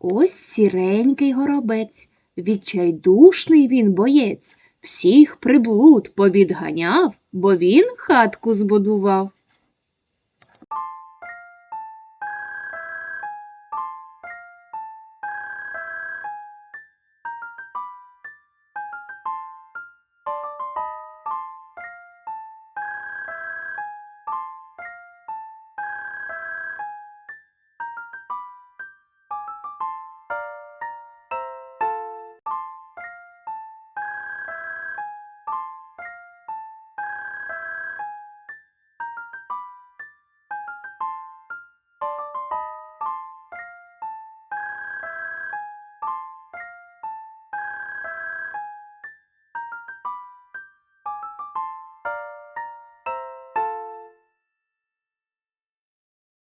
Ось сіренький горобець, відчайдушний він боєць, всіх приблуд повідганяв, бо він хатку збудував.